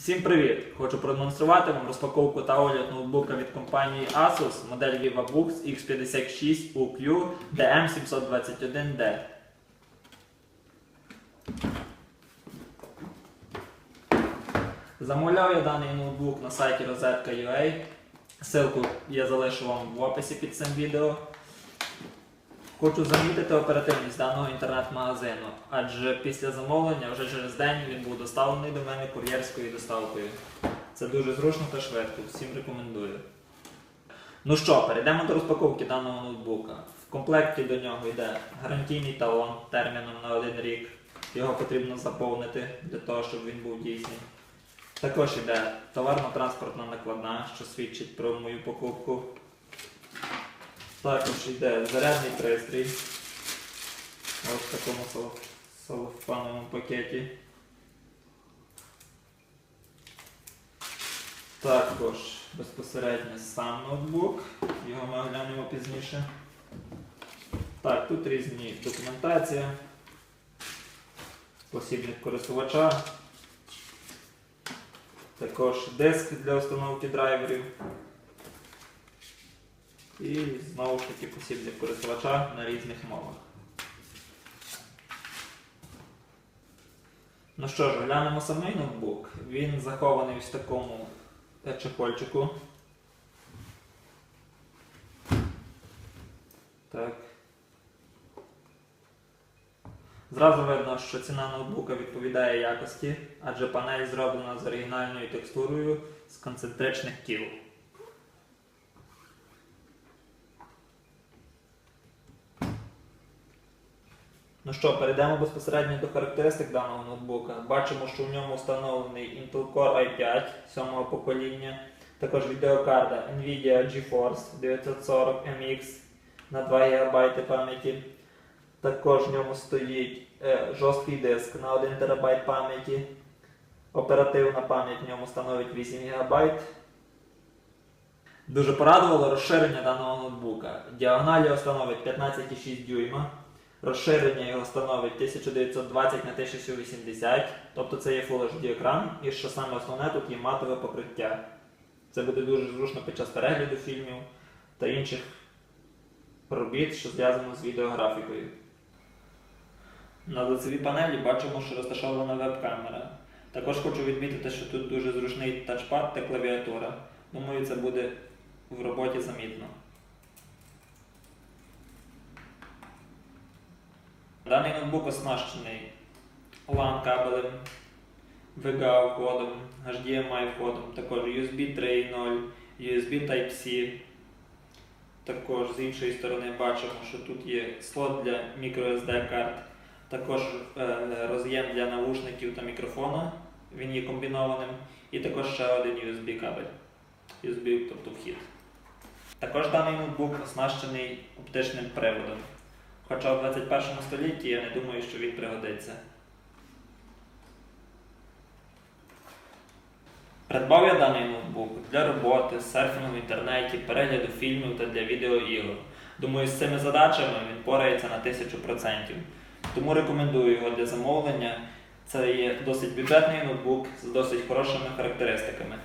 Всім привіт! Хочу продемонструвати вам розпаковку та огляд ноутбука від компанії Asus, модель VivaBooks X56 UQ DM721D. Замовляв я даний ноутбук на сайті Rosetka.ua. Ссылку я залишу вам в описі під цим відео. Хочу замітити оперативність даного інтернет-магазину, адже після замовлення вже через день він був доставлений до мене кур'єрською доставкою. Це дуже зручно та швидко, всім рекомендую. Ну що, перейдемо до розпаковки даного ноутбука. В комплекті до нього йде гарантійний талон терміном на один рік. Його потрібно заповнити для того, щоб він був дійсний. Також йде товарно-транспортна накладна, що свідчить про мою покупку. Також йде зарядний пристрій. Ось в такому салоф- салофановому пакеті. Також безпосередньо сам ноутбук. Його ми оглянемо пізніше. Так, тут різні документація, посібник користувача, також диск для установки драйверів. І знову ж таки посібник користувача на різних мовах. Ну що ж, глянемо самий ноутбук. Він захований в такому чехольчику. Так. Зразу видно, що ціна ноутбука відповідає якості, адже панель зроблена з оригінальною текстурою з концентричних кіл. Ну що, перейдемо безпосередньо до характеристик даного ноутбука. Бачимо, що в ньому встановлений Intel Core i5 7 покоління, також відеокарта Nvidia GeForce 940 MX на 2 ГБ пам'яті. Також в ньому стоїть е, жорсткий диск на 1 ТБ пам'яті. Оперативна пам'ять в ньому становить 8 ГБ. Дуже порадувало розширення даного ноутбука. Діагональ його становить 15,6 дюйма. Розширення його становить 1920 на 1080, тобто це є Full HD екран, і що саме основне тут є матове покриття. Це буде дуже зручно під час перегляду фільмів та інших робіт, що зв'язано з відеографікою. На лицевій панелі бачимо, що розташована веб-камера. Також хочу відмітити, що тут дуже зручний тачпад та клавіатура. Думаю, це буде в роботі замітно. Даний ноутбук оснащений LAN кабелем, VGA входом, HDMI входом, також USB 3.0, USB Type-C. Також з іншої сторони бачимо, що тут є слот для microSD карт, також е, роз'єм для навушників та мікрофона. Він є комбінованим. І також ще один USB кабель. USB, тобто вхід. Також даний ноутбук оснащений оптичним приводом. Хоча в 21 столітті я не думаю, що він пригодиться. Придбав я даний ноутбук для роботи, серфінгу в інтернеті, перегляду фільмів та для відеоігор. Думаю, з цими задачами він порається на 1000%. Тому рекомендую його для замовлення. Це є досить бюджетний ноутбук з досить хорошими характеристиками.